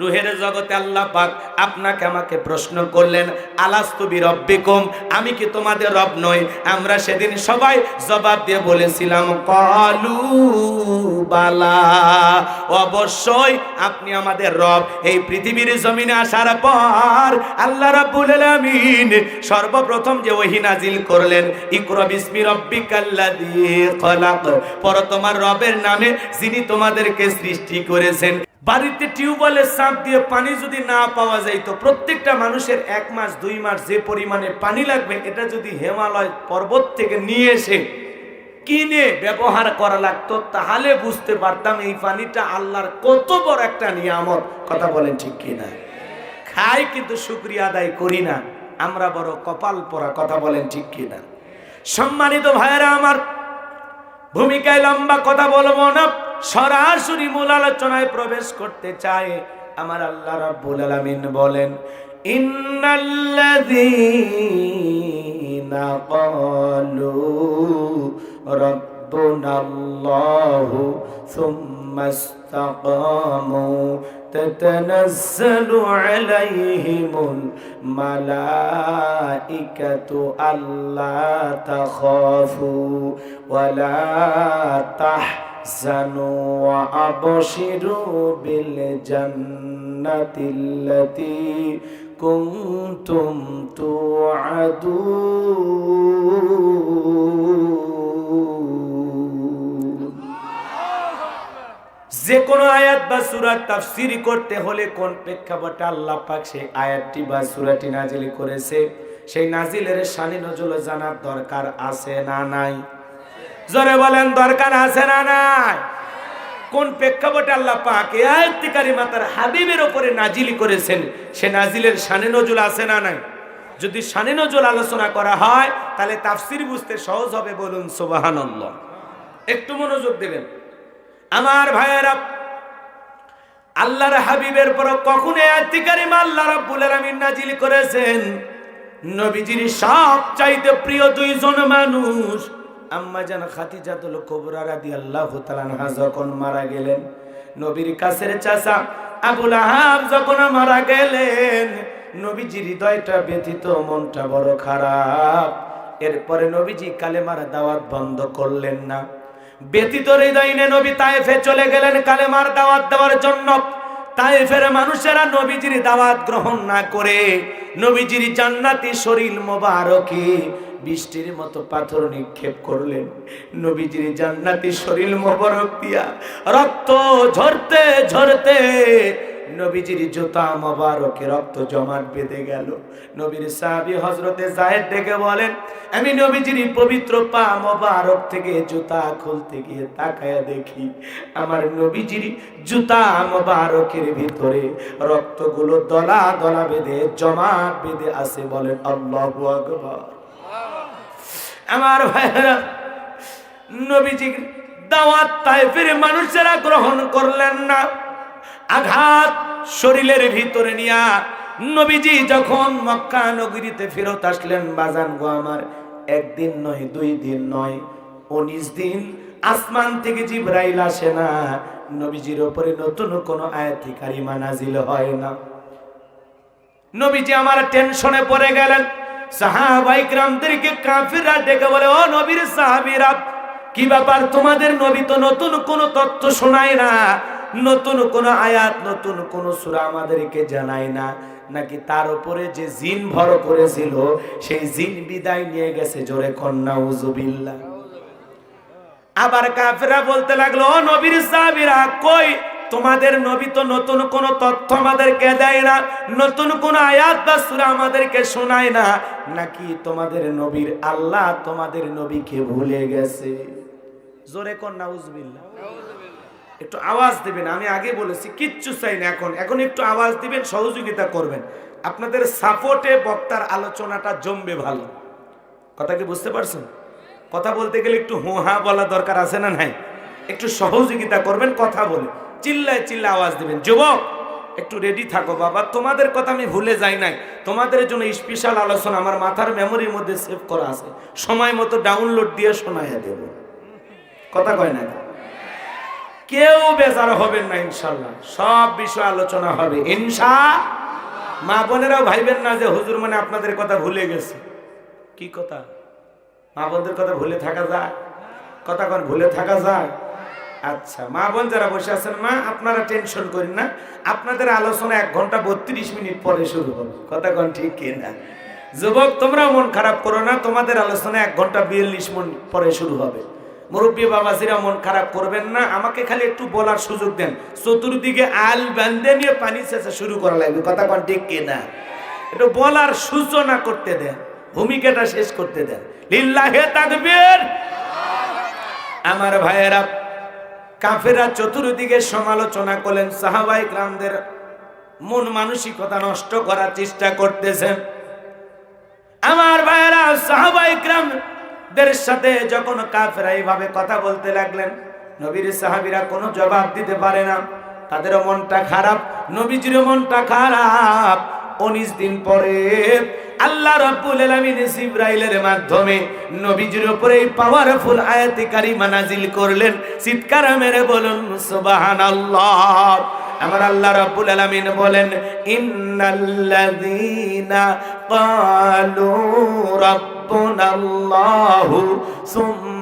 রুহের জগতে আল্লাহ পাক আপনাকে আমাকে প্রশ্ন করলেন আলাস্তুবি রব্বিকুম আমি কি তোমাদের রব নই? আমরা সেদিন সবাই জবাব দিয়ে বলেছিলাম, কলু বালা। অবশ্যই আপনি আমাদের রব। এই পৃথিবীর জমিনে আসার পর আল্লাহ রাব্বুল আলামিন সর্বপ্রথম যে ওহী নাজিল করলেন, ইকরা বিসমি রব্বিকাল্লাযী খলাক। পর তোমার রবের নামে যিনি তোমাদেরকে সৃষ্টি করেছেন বাড়িতে টিউবওয়েলের চাপ দিয়ে পানি যদি না পাওয়া যায়, তো প্রত্যেকটা মানুষের এক মাস, দুই মাস যে পরিমাণে পানি লাগবে, এটা যদি হিমালয় পর্বত থেকে নিয়ে এসে কিনে ব্যবহার করা লাগতো, তাহলে বুঝতে পারতাম এই পানিটা আল্লাহর কত বড় একটা নিয়ামত। কথা বলেন ঠিক কিনা খাই কিন্তু শুক্রিয়া আদায় করি না, আমরা বড় কপাল পরা কথা বলেন ঠিক কিনা সম্মানিত ভাইয়েরা, আমার ভূমিকায় লম্বা কথা বলব না। সরাসরি মূল আলোচনায় প্রবেশ করতে চাই আমার আল্লাহ রাব্বুল আলামিন বলেন ইন্নাল্লাযীনা ক্বালু রাব্বুনা আল্লাহু সুম্মা ইসতাকামু تتنزل عليهم الملائكة ألا تخافوا ولا تحزنوا وأبشروا بالجنة التي كنتم توعدون যে কোনো আয়াত বা সুরার তাফসিরি করতে হলে কোন প্রেক্ষাপটে আল্লাহ পাক সেই আয়াতটি বা সুরাটি নাজিল করেছে সেই নাজিলের শানি নজুল জানার দরকার আছে না নাই জোরে বলেন, দরকার আছে না নাই? কোন প্রেক্ষাপটে আল্লাহ পাক এই আয়াতটি কারিমা তার হাবিবের উপরে নাজিল করেছেন, সে নাজিলের শানি নজুল আছে না নাই? যদি শানি নজুল আলোচনা করা হয়, তাহলে তাফসির বুঝতে সহজ হবে বলুন, সুবহানাল্লাহ। একটু মনোযোগ দেবেন। আমার ভাইয়েরা, আল্লাহর হাবিবের পর কখন আত্মিকারিম আল্লাহ রাব্বুল আলামিন নাজিল করেছেন? নবীজির সব চাইতে প্রিয় দুইজন মানুষ আম্মা জান খাদিজাতুল কুবরা রাদিয়াল্লাহু তাআলা যখন মারা গেলেন, নবীর কাছের চাচা আবুল আহাব যখন মারা গেলেন, নবীজির হৃদয়টা ব্যথিত, মনটা বড় খারাপ। এরপরে নবীজি কালেমার দাওয়াত বন্ধ করলেন না। ব্যতীত হৃদয় নিয়ে নবী তায়েফে চলে গেলেন কালেমার দাওয়াত দেওয়ার জন্য। তায়েফের মানুষেরা নবীজির দাওয়াত গ্রহণ না করে নবীজির জান্নাতি শরীর মোবারকে বৃষ্টির মতো পাথর নিক্ষেপ করলেন। নবীজির জান্নাতি শরীর মোবারক দিয়া রক্ত ঝরতে ঝরতে নবীজির জুতা মোবারকে রক্ত জমাট বেঁধে গেল। নবীর সাহাবী হজরতে জাহেদ ডেকে বলেন, আমি নবীজির পবিত্র পা মোবারক থেকে জুতা খুলতে গিয়ে তাকায়া দেখি, আমার নবীজির জুতা মোবারকের ভিতরে রক্তগুলো দলা দলা বেঁধে জমাট বেঁধে আছে বলেন আল্লাহু আকবার। আমার ভাইয়েরা, নবীজির দাওয়াত তাই তাইফের মানুষেরা গ্রহণ করলেন না। আঘাত শরীরের ভিতরে নিয়া নবীজি যখন মক্কা নগরীতে ফেরত আসলেন, বাজান গো আমার, একদিন নয়, দুই দিন নয়, উনিশ দিন আসমান থেকে জিব্রাইল আসে না। নবীজির ওপরে নতুন কোনো আয়াতিকারী মানাজিল হয় না। নবীজি আমার টেনশনে পড়ে গেলেন। সাহাবাই গ্রামদেরকে কাফিররা ডেকে বলে, ও নবীর সাহাবিরা, কি ব্যাপার? তোমাদের নবী তো নতুন কোন তথ্য শোনায় না। নতুন কোন আয়াত, নতুন কোন সূরা আমাদেরকে জানায় না। নাকি তার উপরে যে জিন ভর করেছিল, সেই জিন বিদায় নিয়ে গেছে জোরে কন্যা উজুবিল্লাহ আবার কাফেরা বলতে লাগল, ও নবীর সাহাবীরা, কই তোমাদের নবী তো নতুন কোন তথ্য আমাদেরকে দেয় না, নতুন কোন আয়াত বা সূরা আমাদেরকে শোনায় না। নাকি তোমাদের নবীর আল্লাহ তোমাদের নবীকে ভুলে গেছে? জোরে কর নাউজুবিল্লাহ। একটু আওয়াজ দিবেন, আমি আগে বলেছি, কিচ্ছু চাই না এখন। এখন একটু আওয়াজ দিবেন, সহযোগিতা করবেন। আপনাদের সাপোর্টে বক্তার আলোচনাটা জমবে ভালো। কথা কি বুঝতে পারছেন? কথা বলতে গেলে একটু হো হা বলা দরকার আছে না নাই? একটু সহযোগিতা করবেন, কথা বলে। চিল্লায় চিল্লা আওয়াজ দিবেন, যুবক, একটু রেডি থাকো বাবা, তোমাদের কথা আমি ভুলে যাই নাই। তোমাদের জন্য স্পেশাল আলোচনা, আমার মাথার মেমোরির মধ্যে সেভ করা আছে। সময় মতো ডাউনলোড দিয়ে শোনাইয়া দেব কথা কয় না কেউ? বেজার হবেন না ইনশাল্লাহ সব বিষয় আলোচনা হবে। ইনশা, মা বোনেরাও ভাইবেন না যে, হুজুর মানে আপনাদের কথা ভুলে গেছে। কি কথা? মা বোনদের কথা ভুলে থাকা যায়? কথা কোন, ভুলে থাকা যায়? আচ্ছা মা বোন যারা বসে আছেন, মা, আপনারা টেনশন করেন না। আপনাদের আলোচনা এক ঘণ্টা বত্রিশ মিনিট পরে শুরু হবে। কথা কোন ঠিক কিনা? যুবক তোমরা মন খারাপ করো না, তোমাদের আলোচনা এক ঘণ্টা বিয়াল্লিশ মিনিট পরে শুরু হবে। মুরব্বী বাবাজিরা মন খারাপ করবেন না, আমাকে খালি একটু বলার সুযোগ দেন। চতুর্দিকে আল বান্ধে নিয়ে পানি শেষে শুরু করা লাগবে। কথা কোন ঠিক কিনা? একটু বলার সূচনা করতে দেন, ভূমিকাটা শেষ করতে দেন। লিল্লাহে তাকবীর! আমার ভাইয়েরা কাফেরা চতুর্দিকে সমালোচনা করলেন, সাহাবাই গ্রামদের মন মানসিকতা নষ্ট করার চেষ্টা করতেছেন। আমার ভাইরা সাহাবাই গ্রামদের সাথে যখন কাফেরা এইভাবে কথা বলতে লাগলেন, নবীর সাহাবিরা কোনো জবাব দিতে পারে না। তাদেরও মনটা খারাপ, নবীজিরও মনটা খারাপ। উনিশ দিন পরে আল্লাহ রাব্বুল আলামিন জিব্রাইলের মাধ্যমে নবীজির উপরে এই পাওয়ারফুল আয়াতে কারিমা নাজিল করলেন। চিৎকার মেরে বলুন, সুবহানাল্লাহ। আমার আল্লাহ রাব্বুল আলামিন বলেন, ইন্নাল্লাযীনা ক্বালু রাব্বুনাল্লাহু সুম্মা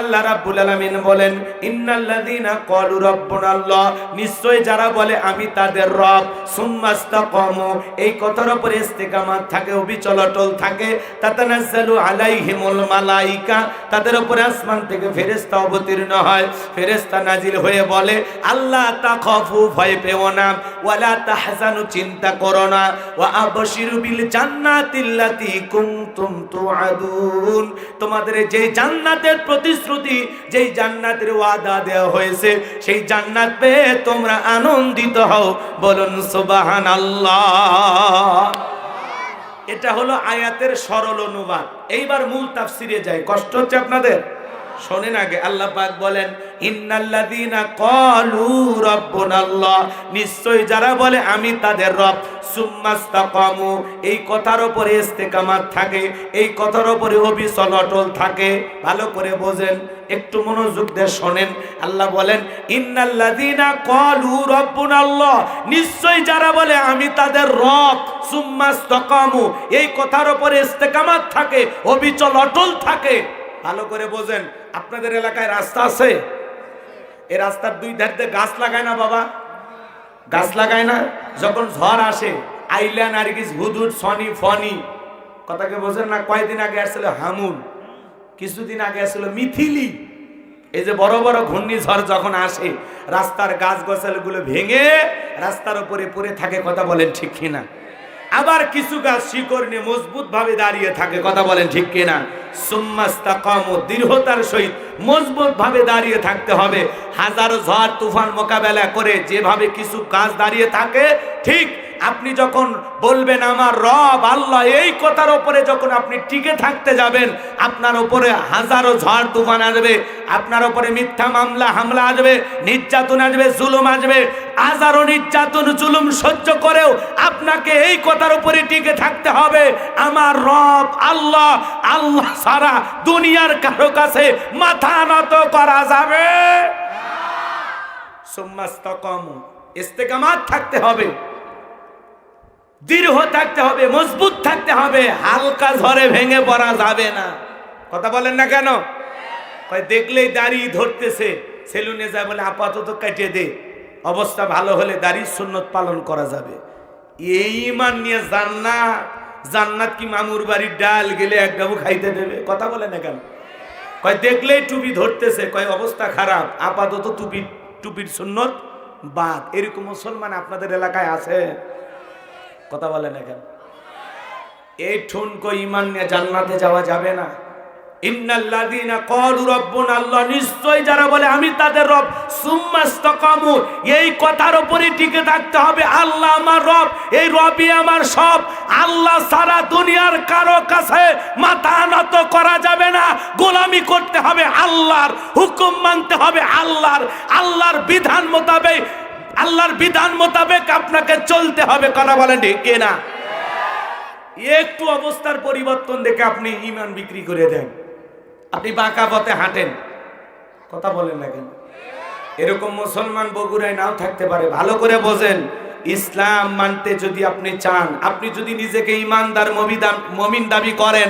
আল্লাহ রাব্বুল আলামিন বলেন, ইন্নাল্লাযীনা ক্বালু রাব্বুনাল্লাহ নিশ্চয় যারা বলে, আমি তাদের রব। সুম্মাস্তাকামু এই কথার উপরে ইস্তেকামাত থাকে, অবিচল থাকে। তাতানাজ্জালু আলাইহিমুল মালাইকা। তাদের উপরে আসমান থেকে ফেরেশতা অবতীর্ণ হয়। ফেরেশতা নাজিল হয়ে বলে, আল্লাহ তাখাফু, ভয় পেও না। ওয়ালা তাহজানু, চিন্তা করো না। ওয়া আবশিরু বিল জান্নাতিল্লাতী কুনতুম তুআদুন। তোমাদের যে জান্নাতের প্রতিশ্রুতি যেই জান্নাতের ওয়াদা দেওয়া হয়েছে, সেই জান্নাত পেয়ে তোমরা আনন্দিত হও। বলুন সুবাহান আল্লাহ এটা হলো আয়াতের সরল অনুবাদ। এইবার মূল তাফসিরে যায় কষ্ট হচ্ছে আপনাদের? শোনেন আগে, আল্লাহ পাক বলেন, ইন্নাল্লাযীনা ক্বালু রাব্বুনাল্লাহ। নিশ্চয় যারা বলে, আমি তাদের রব। সুম্মাস্তাকামু, এই কথার উপরে ইস্তেকামাত থাকে, এই কথার উপরে অবিচল অটল থাকে। ভালো করে বোঝেন, একটু মনোযোগ দিয়ে শোনেন। আল্লাহ বলেন, ইন্নাল্লাযীনা ক্বালু রাব্বুনাল্লাহ। নিশ্চয় যারা বলে, আমি তাদের রব। সুম্মাস্তাকামু, এই কথার উপরে ইস্তেকামাত থাকে, অবিচল অটল থাকে। ভালো করে বোঝেন, আপনাদের এলাকায় রাস্তা আছে? এই রাস্তার দুই ধার দিয়ে গাছ লাগায় না বাবা? গাছ লাগায় না? যখন ঝড় আসে, আইলা, নার্গিস হুদুদ সনি ফনি কথাকে বোঝেন না কয়েকদিন আগে আসছিল হামুন, কিছুদিন আগে আসছিল মিথিলি। এই যে বড় বড় ঘূর্ণিঝড় যখন আসে, রাস্তার গাছ গছালগুলো ভেঙে রাস্তার উপরে পড়ে থাকে, কথা বলেন ঠিক কিনা? আবার কিছু গাছ শিকড় নিয়ে মজবুত ভাবে দাঁড়িয়ে থাকে, কথা বলেন ঠিক কিনা? সুম্মাস্তাকামু দৃঢ়তার সহিত মজবুত দাঁড়িয়ে থাকতে হবে। হাজারো ঝড়, তুফান মোকাবেলা করে যেভাবে কিছু গাছ দাঁড়িয়ে থাকে, ঠিক আপনি যখন বলবেন আমার রব, আল্লাহ, এই কথার ওপরে যখন আপনি টিকে থাকতে যাবেন, আপনার ওপরে হাজারো ঝড় তুফান আসবে, আপনার ওপরে মিথ্যা মামলা, হামলা আসবে, নির্যাতন আসবে, জুলুম আসবে, হাজারো নির্যাতন, জুলুম সহ্য করেও আপনাকে এই কথার উপরে টিকে থাকতে হবে। আমার রব, আল্লাহ আল্লাহ সারা দুনিয়ার কারও কাছে মাথা নত করা যাবে সোম্মাস্তকম, ইস্তেকামাত থাকতে হবে। দৃঢ় থাকতে হবে, মজবুত থাকতে হবে, হালকা ঝড়ে ভেঙে পড়া যাবে না। কথা বলেন না কেন? দেখলেই দাড়ি ধরতেছে, সেলুনে যায় বলে, আপাতত কেটে দে, অবস্থা ভালো হলে দাড়ির সুন্নত পালন করা যাবে। এই মান নিয়ে জান্নাত জান্নাত কি মামুর বাড়ির ডাল গেলে এক ডাবু খাইতে দেবে? কথা বলে না কেন? কয়, দেখলেই টুপি ধরতেছে, কয়, অবস্থা খারাপ, আপাতত টুপি, টুপির সুন্নত বাদ। এরকম মুসলমান আপনাদের এলাকায় আছে? কথা বলে না কেন? এই ঠুনকো ইমান নিয়ে জান্নাতে যাওয়া যাবে না। এই কথার টিকে থাকতে হবে। আল্লাহ আমার রব, এই রবই আমার সব। আল্লাহ সারা দুনিয়ার কারও কাছে মাথা করা যাবে না। গোলামি করতে হবে, আল্লাহর হুকুম মানতে হবে, আল্লাহর আল্লাহর বিধান মোতাবেক আল্লাহর বিধান মোতাবেক আপনাকে চলতে হবে, কথা বলেন ঠিক না একটু অবস্থার পরিবর্তন দেখে আপনি ইমান বিক্রি করে দেন। আপনি বাঁকা পথে হাঁটেন। কথা বলেন না কেন? এরকম মুসলমান বগুড়ায় নাও থাকতে পারে। ভালো করে বোঝেন, ইসলাম মানতে যদি আপনি চান, আপনি যদি নিজেকে ইমানদার মমিন দাবি করেন,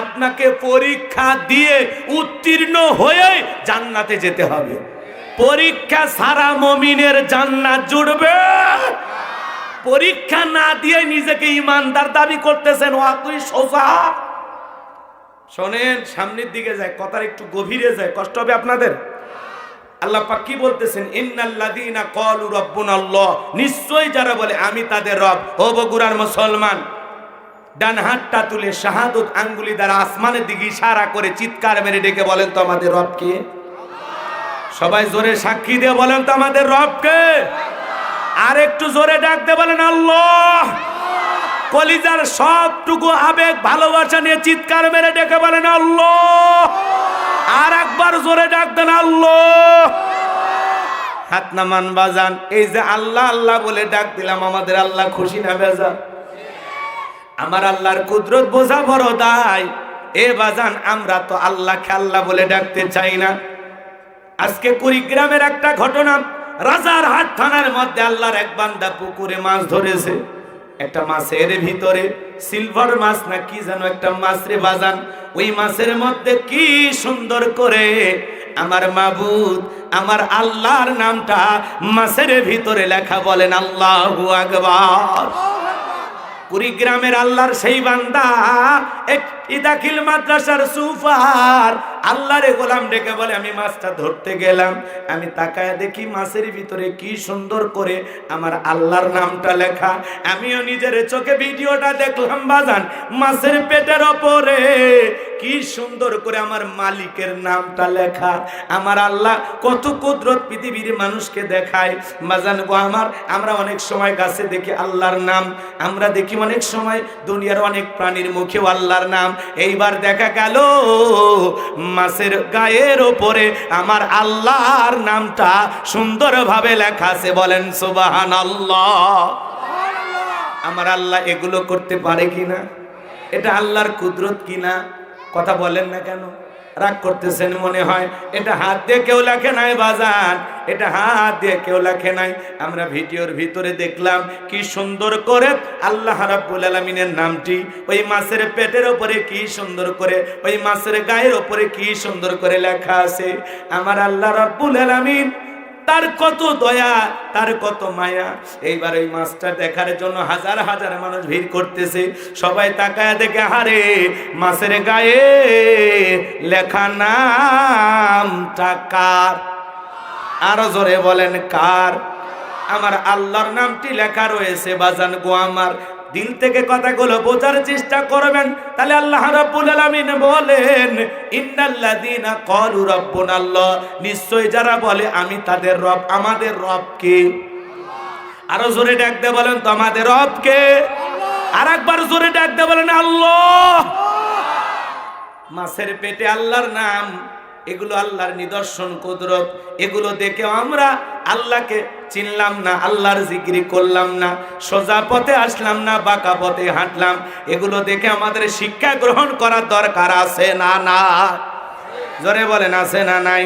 আপনাকে পরীক্ষা দিয়ে উত্তীর্ণ হয়ে জান্নাতে যেতে হবে। পরীক্ষা সারা মমিনের জান্নাত জুড়বে। পরীক্ষা না দিয়ে নিজেকে ইমানদার দাবি করতেছেন ও তুই সোজা। শোনেন, সামনের দিকে যায়, কথার একটু গভীরে যায়, কষ্ট হবে আপনাদের? আল্লাহ পাক কি বলতেছেন? ইন্নাল্লাযীনা ক্বালু রাব্বুনাল্লাহ নিশ্চয়ই যারা বলে, আমি তাদের রব। ও বগুড়ার মুসলমান, ডান হাতটা তুলে শাহাদত আঙ্গুলি দ্বারা আসমানের দিকে ইশারা করে চিৎকার মেরে ডেকে বলেন তো আমাদের রব কে? সবাই জোরে সাক্ষী দিয়ে বলেন তো আমাদের রব কে আর একটু জোরে ডাকতে বলেন, আল্লাহ। কলিজার সবটুকু আবেগ, ভালোবাসা নিয়ে চিৎকার মেরে ডেকে বলেন, আল্লাহ। আর একবার জোরে ডাক দেন, আল্লাহ। হাত নামান বাজান। এই যে আল্লাহ আল্লাহ বলে ডাক দিলাম, আমাদের আল্লাহ খুশি না বেজা আমার আল্লাহর কুদরত বোঝা বড় দায়। এ বাজান, আমরা তো আল্লাহকে আল্লাহ বলে ডাকতে চাই না। আজকে কুড়িগ্রামের একটা ঘটনা, রাজার হাট থানার মধ্যে আল্লাহর এক বান্দা পুকুরে মাছ ধরেছে। একটা মাছের ভিতরে সিলভার মাছ না কি যেন একটা মাছ রে বাজান। ওই মাছের মধ্যে কি সুন্দর করে আমার মাবুদ, আমার আল্লাহর নামটা মাছের ভিতরে লেখা বলেন, আল্লাহু আকবার। কুড়িগ্রামের আল্লাহর সেই বান্দা এক ইদাখিল মাদ্রাসার সুফার আল্লাহরে গোলাম ডেকে বলে, আমি মাছটা ধরতে গেলাম। আমি তাকায় দেখি মাছের ভিতরে কি সুন্দর করে আমার আল্লাহর নামটা লেখা। আমিও নিজের চোখে ভিডিওটা দেখলাম, বাজান, মাছের পেটের ওপরে। কি সুন্দর করে আমার মালিকের নামটা লেখা। আমার আল্লাহ কত কুদরত পৃথিবীর মানুষকে দেখায়। বাজান গো আমার, আমরা অনেক সময় গাছে দেখি আল্লাহর নাম। আমরা দেখি অনেক সময় দুনিয়ার অনেক প্রাণীর মুখেও আল্লাহর নাম। এইবার দেখা গেল, মাছের গায়ের ওপরে আমার আল্লাহর নামটা সুন্দরভাবে লেখা আছে। বলেন সুবাহান আল্লাহ আমার আল্লাহ এগুলো করতে পারে কিনা? এটা আল্লাহর কুদরত কিনা? কথা বলেন না কেন? রাগ করতেছেন মনে হয়, এটা হাত দিয়ে কেউ লেখে নাই বাজান, এটা হাত দিয়ে কেউ লেখে নাই। আমরা ভিডিওর ভিতরে দেখলাম কি সুন্দর করে আল্লাহ রাব্বুল আলামিনের নামটি, ওই মাছের পেটের ওপরে কি সুন্দর করে, ওই মাছের গায়ের ওপরে কি সুন্দর করে লেখা আছে। আমার আল্লাহ রাব্বুল আলামিন তার কত দয়া, তার কত মায়া। এইবার ওই মাছটা দেখার জন্য হাজার হাজার মানুষ ভিড় করতেছে। সবাই তাকায় দেখে হারে মাছের গায়ে লেখা নাম কার? আরও জোরে বলেন, কার? আমার আল্লাহর নামটি লেখা রয়েছে, বাজান গো আমার। দিল থেকে কথাগুলো বোঝার চেষ্টা করবেন। তাহলে আল্লাহ রাব্বুল আলামিন বলেন, ইন্নাল্লাযীনা ক্বালু রাব্বুনাল্লাহ। নিশ্চয় যারা বলে, আমি তাদের রব। আমাদের রব কে? আরও জোরে ডাকতে বলেন তো, আমাদের রব কে? আর একবার জোরে ডাকতে বলেন, আল্লাহ। মাছের পেটে আল্লাহর নাম। এগুলো আল্লাহর নিদর্শন, কুদরত। এগুলো দেখে আমরা আল্লাহকে চিনলাম না, আল্লাহর জিকিরি করলাম না, সোজা পথে আসলাম না, বাঁকা পথে হাঁটলাম। এগুলো দেখে আমাদের শিক্ষা গ্রহণ করার দরকার আছে না না জোরে বলেন, আছে না নাই?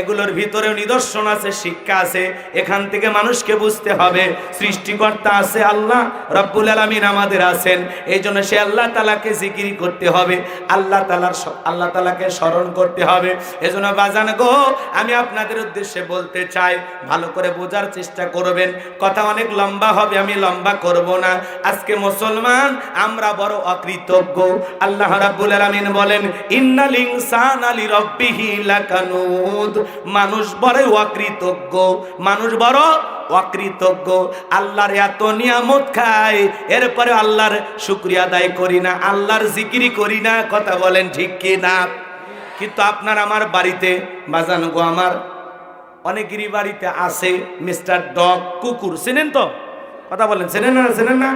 এগুলোর ভিতরেও নিদর্শন আছে, শিক্ষা আছে। এখান থেকে মানুষকে বুঝতে হবে, সৃষ্টিকর্তা আছে আল্লাহ, রব্বুল আলমিন আমাদের আছেন। এই জন্য সে আল্লাহ তালাকে জিকিরি করতে হবে, আল্লাহ তালার আল্লাহ তালাকে স্মরণ করতে হবে। এজন্য বাজান গো, আমি আপনাদের উদ্দেশ্যে বলতে চাই, ভালো করে বোঝার চেষ্টা করবেন। কথা অনেক লম্বা হবে, আমি লম্বা করব না। আজকে মুসলমান, আমরা বড় অকৃতজ্ঞ। আল্লাহ রাব্বুল আলামিন বলেন, ইন্নাল ইনসানা লিরাব্বিহি লাকানুদ মানুষ বড় অকৃতজ্ঞ, মানুষ বড় অকৃতজ্ঞ। আল্লাহর এত নিয়ামত খায় এরপরে আল্লাহর শুক্রিয়া আদায় করি না, আল্লাহর জিকিরি করি না, কথা বলেন ঠিক কি না? কিন্তু আপনার আমার বাড়িতে, বাজান গো আমার, অনেকেরই বাড়িতে আছে মিস্টার ডগ কুকুর, চেনেন তো? কথা বলেন, চেনেন না চেনেন না?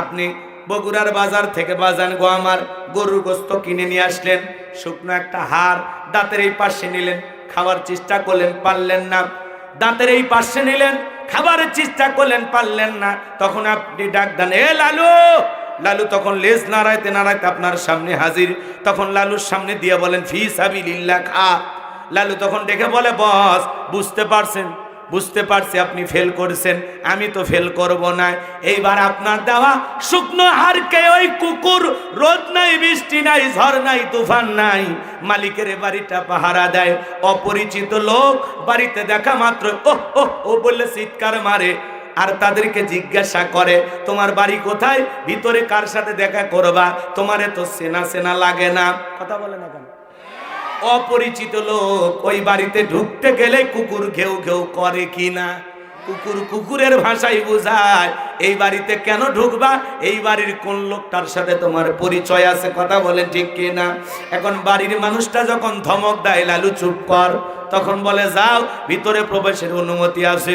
আপনি বগুড়ার বাজার থেকে বাজান গো আমার গরুর গোস্ত কিনে নিয়ে আসলেন, শুকনো একটা হার দাঁতের এই পাশে নিলেন খাওয়ার চেষ্টা করলেন, পারলেন না। দাঁতের এই পাশে নিলেন, খাবারের চেষ্টা করলেন, পারলেন না। তখন আপনি ডাক দেন, এ লালু! লালু তখন লেজ নাড়াইতে নাড়াইতে আপনার সামনে হাজির। তখন লালুর সামনে দিয়ে বলেন, ফি সাবিলিল্লাহ, খা। লালু তখন ডেকে বলে, বস, বুঝতে পারছেন? বুঝতে পারছি আপনি ফেল করেছেন, আমি তো ফেল করব না। এইবার আপনার দেওয়া শুকনো হারকে ওই কুকুর, রোদ নাই, বৃষ্টি নাই, ঝড় নাই, তুফান নাই, মালিকের বাড়িটা পাহারা দেয়। অপরিচিত লোক বাড়িতে দেখা মাত্র, ওহ ও বললে চিৎকার মারে, আর তাদেরকে জিজ্ঞাসা করে, তোমার বাড়ি কোথায়? ভিতরে কার সাথে দেখা করবা? তোমারে তো সেনা সেনা লাগে না। কথা বলে না কেন? অপরিচিত লোক ওই বাড়িতে ঢুকতে গেলে কুকুর ঘেউ ঘেউ করে কি না কুকুর কুকুরের ভাষাই বোঝায়, এই বাড়িতে কেন ঢুকবা? এই বাড়ির কোন লোকটার সাথে তোমার পরিচয় আছে? কথা বলে ঠিক কি না এখন বাড়ির মানুষটা যখন ধমক দেয়, লালু চুপ কর। তখন বলে, যাও, ভিতরে প্রবেশের অনুমতি আছে।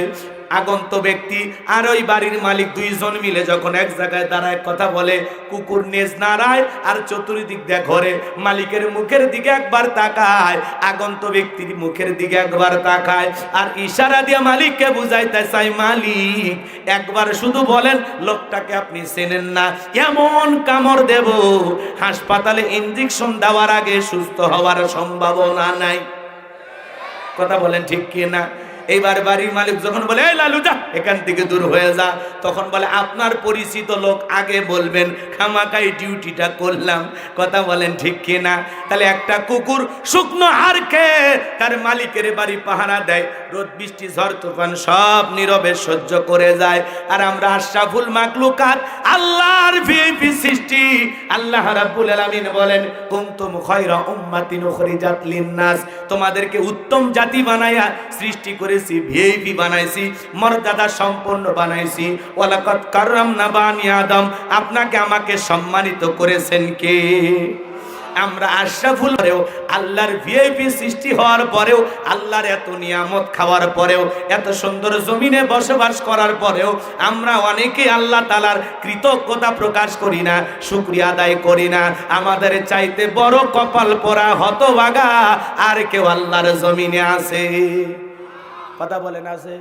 আগন্ত ব্যক্তি আর ওই বাড়ির মালিক দুইজন মিলে যখন এক জায়গায় দাঁড়ায়, কথা বলে, কুকুর নেজ নাড়ায় আর চতুর্দিক দিয়ে ঘরে। মালিকের মুখের দিকে একবার তাকায়, আগন্ত ব্যক্তির মুখের দিকে একবার তাকায়। আর ইশারা দিয়ে মালিককে বুঝাইতে চাই মালিক, একবার শুধু বলেন, লোকটাকে আপনি চেনেন না। এমন কামড় দেব, হাসপাতালে ইঞ্জেকশন দেওয়ার আগে সুস্থ হওয়ার সম্ভাবনা নাই। কথা বলেন ঠিক কি না? এইবার বাড়ির মালিক যখন বলে, এই লালু যা এখান থেকে দূর হয়ে যা। তখন বলে, আপনার পরিচিত লোক আগে বলবেন খামাকাই ডিউটিটা করলাম। কথা বলেন ঠিক কি না? তাহলে একটা কুকুর শুকনো হার খেয়ে তার মালিকের বাড়ি পাহারা দেয়। রোদ, বৃষ্টি, ঝড়, তুফান সব নীরবে সহ্য করে যায়। আর আমরা আশরাফুল মাকলুকাত, আল্লাহর ভিআইপি সৃষ্টি। আল্লাহ রাব্বুল আলামিন বলেন, কুনতুম খায়রা উম্মাতিন উখরিজাত লিন-নাস। তোমাদেরকে উত্তম জাতি বানায়া সৃষ্টি করেছি ভিআইপি বানাইছি, মর্যাদা সম্পন্ন বানাইছি। ওয়ালাকাত কাররামনা বানি আদম, আপনাকে আমাকে সম্মানিত করেছেন কে? আমরা আশরাফুল পরেও, আল্লাহর ভিআইপি সৃষ্টি হওয়ার পরেও, আল্লাহর এত নিয়ামত খাওয়ার পরেও, এত সুন্দর জমিনে বসবাস করার পরেও, আমরা অনেকে আল্লাহ তালার কৃতজ্ঞতা প্রকাশ করি না, শুক্রিয়া আদায় করি না। আমাদের চাইতে বড় কপাল পরা হতভাগা আর কেউ আল্লাহর জমিনে আছে। কথা বলেন আছে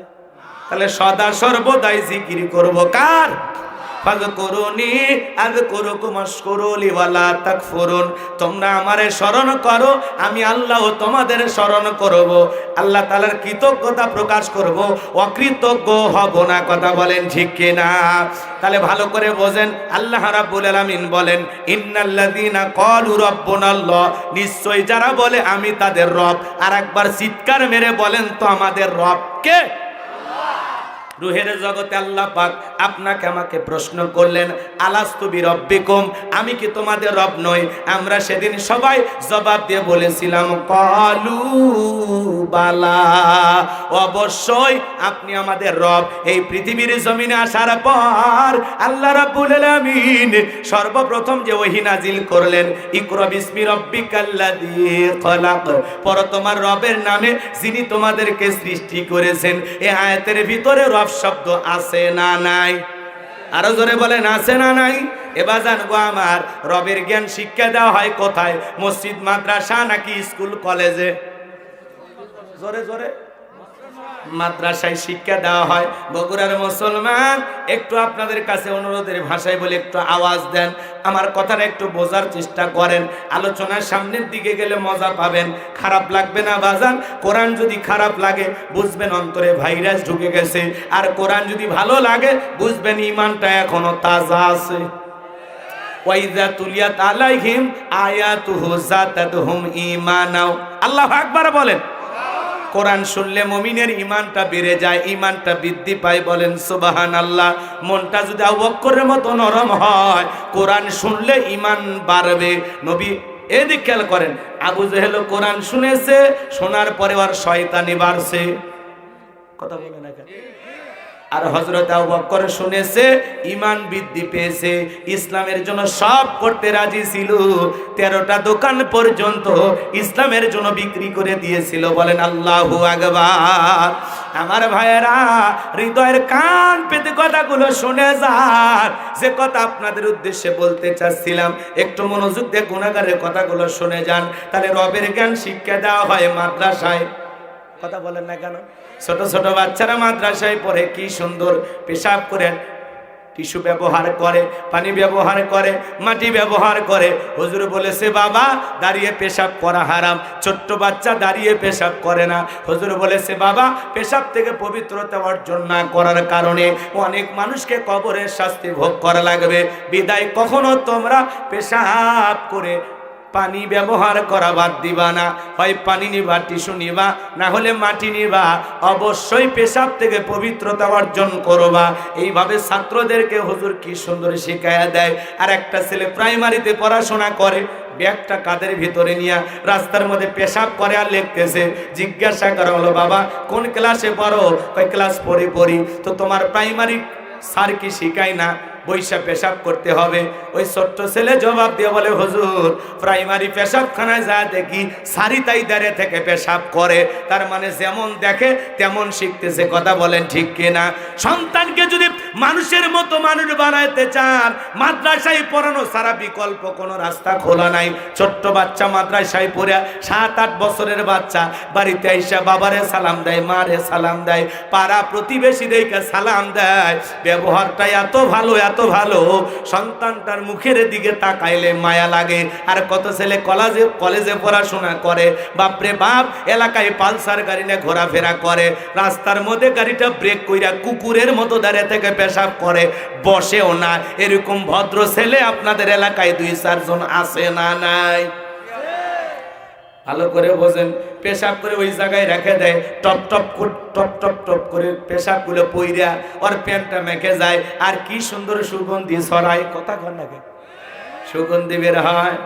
তাহলে সদা সর্বদাই জিকির করব কার? তোমরা আমারে স্মরণ করো, আমি আল্লাহ তোমাদের স্মরণ করব। আল্লাহ তাআলার কৃতজ্ঞতা প্রকাশ করব। অকৃতজ্ঞ হব না, কথা বলেন ঠিক কি না তাহলে ভালো করে বোঝেন, আল্লাহ রাব্বুল আলামিন বলেন, ইন্নাল্লাযীনা ক্বালু রাব্বুনাল্লাহ। নিশ্চয় যারা বলে, আমি তাদের রব। আর একবার চিৎকার মেরে বলেন, তো আমাদের রব কে? রুহের জগতে আল্লাহ পাক আপনাকে আমাকে প্রশ্ন করলেন আলাস্তুবি রব্বিকুম আমি কি তোমাদের রব নই? আমরা সেদিন সবাই জবাব দিয়ে বলেছিলাম, কলু বালা। অবশ্যই আপনি আমাদের রব। এই পৃথিবীর জমিনে আসার পর আল্লাহ রাব্বুল আলামিন সর্বপ্রথম যে ওহী নাজিল করলেন, ইকরা বিসমি রব্বিকাল্লাযী খলাক। পর তোমার রবের নামে যিনি তোমাদেরকে সৃষ্টি করেছেন এই আয়াতের ভিতরে রব শব্দ আছে না নাই? আরও জোরে বলেন, আছে না নাই? এবার জানব আমার রবের জ্ঞান শিক্ষা দেওয়া হয় কোথায়? মসজিদ, মাদ্রাসা নাকি স্কুল, কলেজে? জোরে জোরে। মাদ্রাসায় শিক্ষা দেওয়া হয়। বগুড়ার মুসলমান, একটু আপনাদের কাছে অনুরোধের ভাষায় বলে একটু আওয়াজ দেন। আমার কথাটা একটু বোঝার চেষ্টা করেন। আলোচনার সামনের দিকে গেলে মজা পাবেন। খারাপ লাগবে না বাজান? কোরআন যদি খারাপ লাগে, বুঝবেন অন্তরে ভাইরাস ঢুকে গেছে। আর কোরআন যদি ভালো লাগে, বুঝবেন ইমানটা এখনও তাজা আছে। আল্লাহ আকবার বলেন। কোরআন শুনলে মমিনের ইমানটা বেড়ে যায় ইমানটা বৃদ্ধি পায় বলেন সুবাহান আল্লাহ মনটা যদি অবক্ষরের মতো নরম হয়, কোরআন শুনলে ইমান বাড়বে। নবী এদিক খেয়াল করেন, আবু জেহেল কোরআন শুনেছে, শোনার পরে আর শয়তানি বাড়ছে। কথা বলে না আর হজরত আবু বকর শুনেছে ইমান বৃদ্ধি পেয়েছে, ইসলামের জন্য সব করতে রাজি ছিল, তেরোটা দোকান পর্যন্ত ইসলামের জন্য বিক্রি করে দিয়েছিল। বলেন, আল্লাহু আকবার। আমার ভাইয়েরা, হৃদয়ের কান পেতে কথাগুলো শুনে যান। যে কথা আপনাদের উদ্দেশ্যে বলতে চাচ্ছিলাম, একটু মনোযোগ দিয়ে গুণাগারের কথাগুলো শুনে যান। তাহলে রবের জ্ঞান শিক্ষা দেওয়া হয় মাদ্রাসায়। কথা বলেন না কেন? ছোট ছোট বাচ্চারা মাদ্রাসায় পড়ে কি সুন্দর। পেশাব করেন টিস্যু ব্যবহার করে পানি ব্যবহার করে মাটি ব্যবহার করে। হুজুর বলেছে বাবা দাঁড়িয়ে পেশাব করা হারাম। ছোট্ট বাচ্চা দাঁড়িয়ে পেশাব করে না। হুজুর বলেছে বাবা পেশাব থেকে পবিত্রতা অর্জন না করার কারণে অনেক মানুষকে কবরের শাস্তি ভোগ করা লাগবে। বিদায় কখনো তোমরা পেশাব করে পানি ব্যবহার করা বাদ দিবা না। হয় পানি নিবা, টিস্যু নিবা, না হলে মাটি নিবা। অবশ্যই পেশাব থেকে পবিত্রতা অর্জন করবা। এইভাবে ছাত্রদেরকে হুজুর কি সুন্দর শিখায়া দেয়। আর একটা ছেলে প্রাইমারিতে পড়াশোনা করে, ব্যাগটা কাদের ভিতরে নিয়ে রাস্তার মধ্যে পেশাব করে আর লিখতেছে। জিজ্ঞাসা করা হলো, বাবা, কোন ক্লাসে পড়ো? কয়, ক্লাস পড়ি পড়ি। তো তোমার প্রাইমারি স্যার কি শিখায় না? বৈশা পেশাব করতে হবে। ওই ছোট্ট ছেলে জবাব দিয়ে বলে, হুজুর, প্রাইমারি পেশাবখানায় যা দেখি, সারি তাই দাঁড়িয়ে থেকে পেশাব করে। তার মানে যেমন দেখে, তেমন শিখতেছে। কথা বলেন ঠিক কিনা? সন্তানকে যদি মানুষের মতো মানুষ বানাইতে চান, মাদ্রাসায় পড়ানো সারা বিকল্প কোনো রাস্তা খোলা নাই। ছোট্ট বাচ্চা মাদ্রাসায় পড়ে, সাত আট বছরের বাচ্চা, বাড়িতে আইসা বাবারে সালাম দেয়, মারে সালাম দেয়, পাড়া প্রতিবেশীদেরকে সালাম দেয়। ব্যবহারটা এত ভালো, এত ভালো। সন্তানটার মুখের দিকে তাকাইলে মায়া লাগে। আর কত ছেলে কলেজে কলেজে পড়াশোনা করে। বাপরে বাপ, এলাকায় পালসার গাড়ি নিয়ে ঘোরাফেরা করে। রাস্তার মধ্যে গাড়িটা ব্রেক কইরা কুকুরের মতো দাঁড়িয়ে থেকে পেশাব করে। বসেও না। এরকম ভদ্র ছেলে আপনাদের এলাকায় দুই চারজন আছে না নাই? ভালো করে বোঝেন, পেশাব করে ওই জায়গায় রেখে দেয়, টপ টপ টপ টপ টপ করে পেশাবগুলো পইরা ওর প্যান্টটা মেখে যায়। আর কি সুন্দর সুগন্ধি, ছড়ায়। কথা কর নাকি সুগন্ধি বের হয়।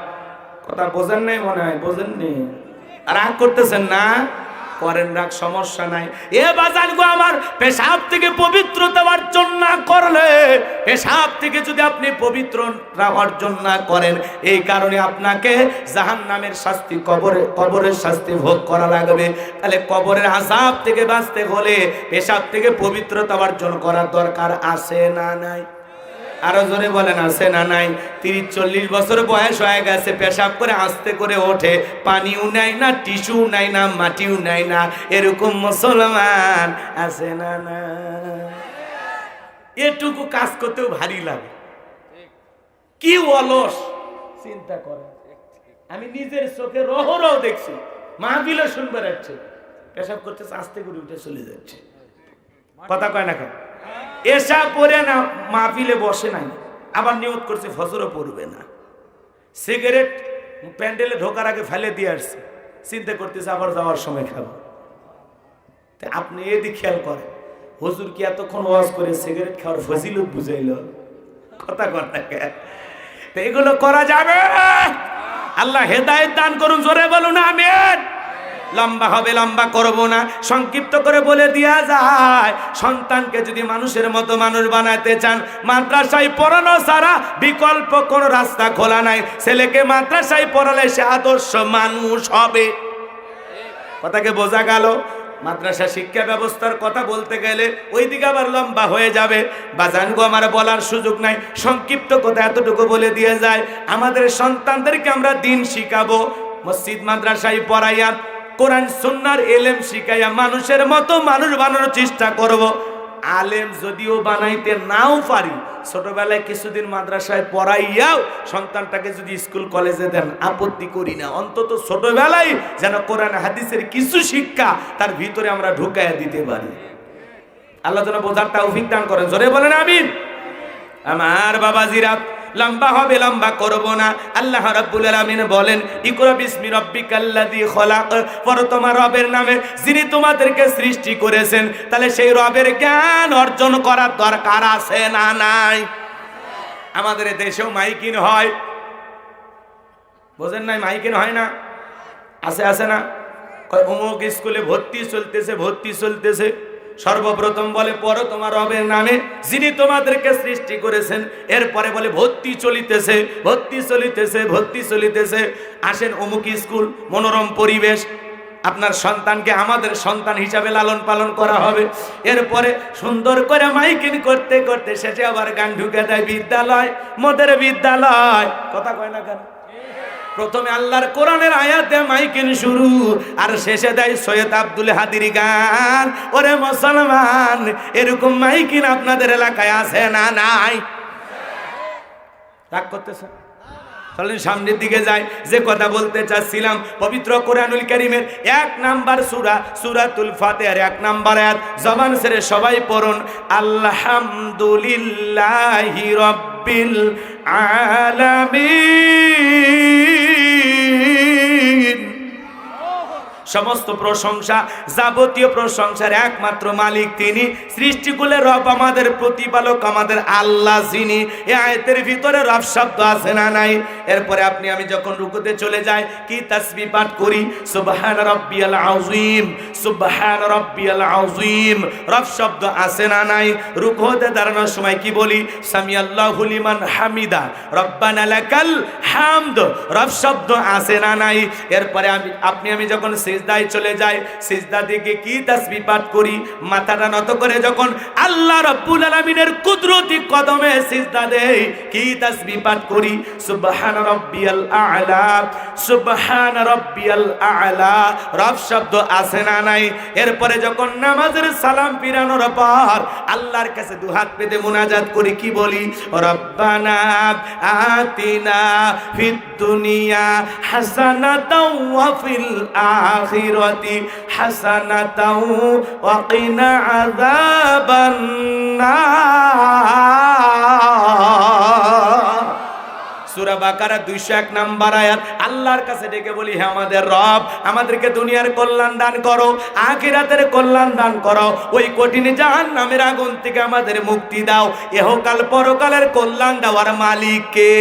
কথা বোঝেন নাই মনে হয়, বোঝেননি। রাগ করতেছেন না? করেন রাগ সমস্যা নাই। এ বাজান গো আমার পেশাব থেকে পবিত্রতা অর্জন না করলে, পেশাব থেকে যদি আপনি পবিত্রতা অর্জন না করেন, এই কারণে আপনাকে জাহান নামের শাস্তি, কবরে, কবরের শাস্তি ভোগ করা লাগবে। তাহলে কবরের আজাব থেকে বাঁচতে হলে পেশাব থেকে পবিত্রতা অর্জন করার দরকার আছে না নাই? আরও জোরে বলেন, আছে না নাই? তিরিশ, চল্লিশ বছর বয়স হয়ে গেছে, পেশাব করে আস্তে করে ওঠে। পানিও নেয় না টিস্যু নেয় না, মাটিও নেয় না। এরকম মুসলমান আছে না না এটুকু কাজ করতেও ভারী লাগে। কি অলস, চিন্তা করে আমি নিজের চোখে রহরহ দেখছি। মাহবিলও শুনবে যাচ্ছে পেশাব করতে আস্তে করে উঠে চলে যাচ্ছে। কথা কয় না কেন? এসা পরে না মাহফিলে বসে নাই। আবার নিয়ত করছে, ফজরও পড়বে না। সিগারেট প্যান্ডেলে ঢোকার আগে ফেলে দিয়ে আসছে। চিন্তা করতেছে, আবার যাওয়ার সময় খাব। আপনি এদিক খেয়াল করেন। হুজুর কি এতক্ষণ ওয়াজ করে সিগারেট খাওয়ার ফজিলত বুঝাইল? কথা? তো এগুলো করা যাবে আল্লাহ হেদায়েত দান করুন, জোরে বলুন, আমিন। লম্বা হবে, লম্বা করব না। সংক্ষিপ্ত করে বলে দেওয়া যায়, সন্তানকে যদি মানুষের মতো মানুষ বানাতে চান, মাদ্রাসায় পড়ানো ছাড়া বিকল্প কোনো রাস্তা খোলা নাই। ছেলেকে মাদ্রাসায় পড়ালে সে আদর্শ মানুষ হবে। কথাকে বোঝা গেল? মাদ্রাসা শিক্ষা ব্যবস্থার কথা বলতে গেলে ওই দিকে আবার লম্বা হয়ে যাবে। বা বাজানগো আমার বলার সুযোগ নাই। সংক্ষিপ্ত কথা এতটুকু বলে দিয়ে যায়, আমাদের সন্তানদেরকে আমরা দিন শিখাবো। মসজিদ, মাদ্রাসায় পড়াইয়া কোরআন, সুন্নার এলেম শিখাইয়া মানুষের মতো মানুষ বানানোর চেষ্টা করব। আলেম যদিও বানাইতে নাও পারি, ছোটবেলায় কিছুদিন মাদ্রাসায় পড়াইয়াও সন্তানটাকে যদি স্কুল, কলেজে দেন, আপত্তি করি না। অন্তত ছোটবেলায় যেন কোরআন, হাদিসের কিছু শিক্ষা তার ভিতরে আমরা ঢুকাইয়া দিতে পারি। আল্লাহ যেন বোঝারটা অভিজ্ঞান করেন। জোরে বলেন আমিন। আমার বাবাজিরা লম্বা হবে, লম্বা করব না। আল্লাহ রাব্বুল আলামিন বলেন, ইকরা বিসমি রাব্বিকাল্লাযী খলাক। পড়ো তোমার রবের নামে যিনি তোমাদেরকে সৃষ্টি করেছেন, তাহলে সেই রবের জ্ঞান অর্জন করার দরকার আছে না নাই? আমাদের দেশেও মাইকিন হয়। বোঝেন নাই মাইকিন হয় না? আছে আছে না? অমুক স্কুলে ভর্তি চলতেছে ভর্তি চলতেছে। সর্বপ্রথম বলে পড়ো তোমার রবের নামে, যিনি তোমাদেরকে সৃষ্টি করেছেন। এরপরে বলে ভর্তি চলিতেছে ভর্তি চলিতেছে ভর্তি চলিতেছে। আসেন অমুক স্কুল, মনোরম পরিবেশ। আপনার সন্তানকে আমাদের সন্তান হিসাবে লালন পালন করা হবে। এরপরে সুন্দর করে মাইকিং করতে করতে শেষে আবার গান ঢুকে দেয়, বিদ্যালয়, মোদের বিদ্যালয়। কথা কয় না কেন? প্রথমে আল্লাহর কোরআনের আয়াতে মাইকিন শুরু, আর শেষে দেয় সৈয়দ আব্দুল হাদির গান। ওরে মুসলমান, এরকম মাইকিন আপনাদের এলাকায় আছে না নাই? রাগ করতেছে চলেন সামনের দিকে যাই। যে কথা বলতে চাচ্ছিলাম, পবিত্র কোরআনুল করিমের এক নাম্বার সুরা, সুরাতুল ফাতেহার এক নাম্বার আয়াত। জবান সেরে সবাই পড়ুন। আলহামদুলিল্লাহি রব্বিল আলামিন। সমস্ত প্রশংসা, যাবতীয় প্রশংসার একমাত্র মালিক তিনি। সৃষ্টিকুলের রব আমাদের প্রতিপালক, আমাদের আল্লাহ যিনি। এ আয়তের ভিতরে রব শব্দ আছে না নাই? এরপরে আপনি, আমি যখন রুকুতে চলে যাই, কি তাসবি পাঠ করি? সুবহান রাব্বিয়াল আযীম, সুবহান রাব্বিয়াল আযীম। রব শব্দ আছে না নাই? রুকুতে দাঁড়ানোর সময় কি বলি? সামি আল্লাহু লিমান হামিদা, রব্বানা লাকাল হামদ। রব শব্দ আছে না নাই? এরপরে আমি, আপনি, আমি যখন সিজদায় চলে যাই সিজদা দিকে কি তাসবি পাঠ করি? মাথাটা নত করে যখন আল্লাহ রাব্বুল আলামিনের কুদরতি কদমে সিজদা দেই, কি তাসবি পাঠ করি? সুবহান রাব্বিয়াল আ'লা, সুবহান রাব্বিয়াল আ'লা। রব শব্দ আছে না নাই? এরপরে যখন নামাজের সালাম ফিরানোর পর আল্লাহর কাছে দুহাত পেতে মুনাজাত করি, কি বলি? রব্বানা আতিনা ফিদ দুনিয়া হাসানাতাও ওয়া ফিল আখিরাতি হাসানাতাও ওয়া কিনা আযাবান সুরা বাকারা দুইশো এক নাম্বার আয়াত, আল্লাহর কাছে ডেকে বলি হ্যাঁ আমাদের রব, আমাদেরকে দুনিয়ার কল্যাণ দান করো, আখিরাতের কল্যাণ দান করো, ওই কঠিন জাহান নামের আগুন থেকে আমাদের মুক্তি দাও, এহকাল পরকালের কল্যাণ দেওয়ার মালিককে।